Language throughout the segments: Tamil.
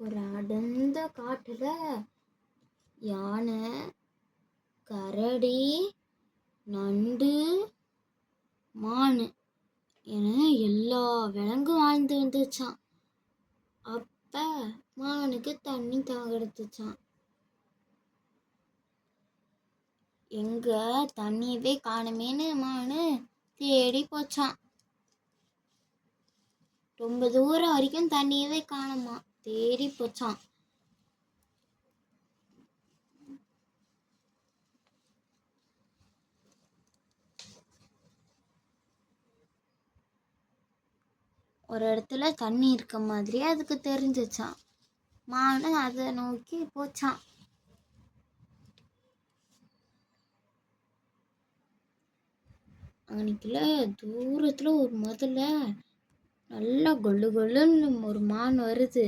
ஒரு அடர்ந்த காட்டுல யானை கரடி நண்டு மான் என எல்லா விலங்கும் வாழ்ந்து வந்துச்சான் அப்ப மானுக்கு தண்ணி தாகடுத்துச்சான் எங்க தண்ணியவே காணுமேன்னு மானு தேடி போச்சான் ரொம்ப தூரம் வரைக்கும் தண்ணியவே காணுமா தேடி போச்சான் ஒரு இடத்துல தண்ணி இருக்க மாதிரி அதுக்கு தெரிஞ்சிச்சான் மானு அதை நோக்கி போச்சான் அன்னைக்குல தூரத்துல ஒரு முதல்ல நல்லா கொள்ளு கொள்ளுன்னு ஒரு மான் வருது.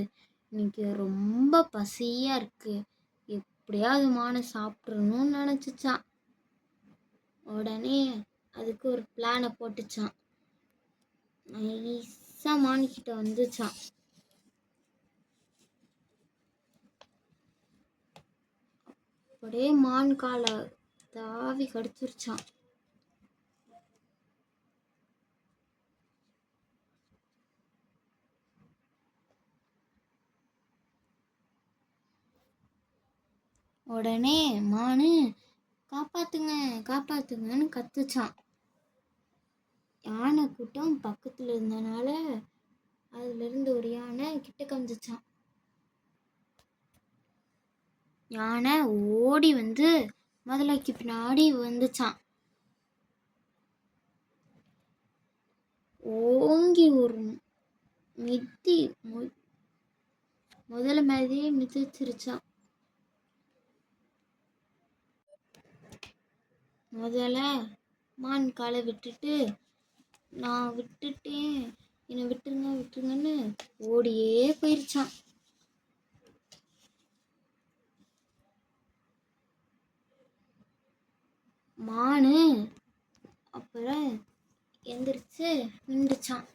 இன்னைக்கு ரொம்ப பசியாக இருக்குது எப்படியாவது மானை சாப்பிட்றணும்னு நினச்சிச்சான் உடனே அதுக்கு ஒரு பிளானை போட்டுச்சான் நைஸாக மானிக்கிட்ட வந்துச்சான் அப்படியே மான் காலை தாவி கடிச்சிருச்சான் உடனே மானு காப்பாத்துங்க காப்பாத்துங்கன்னு கத்துச்சான். யானை கூட்டம் பக்கத்துல இருந்தனால அதுல இருந்து ஒரு யானை கிட்ட கஞ்சிச்சான் யானை ஓடி வந்து முதலைக்கு பின்னாடி வந்துச்சான். ஓங்கி ஒரு மித்தி மு- முதல்ல மாதிரியே மிதிச்சிருச்சான். முதல்ல மான் காலை விட்டுட்டு நான் விட்டுட்டேன். என்னை விட்டுருங்க விட்டுருங்கன்னு ஓடியே போயிருச்சான் மானு அப்புறம் எந்திரிச்சு நின்றுச்சான்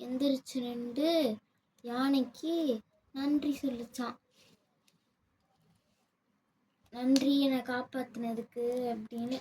எந்திரிச்சு நின்று யானைக்கு நன்றி சொல்லிச்சான் நன்றி என்னை காப்பாத்தினதுக்கு அப்படின்னு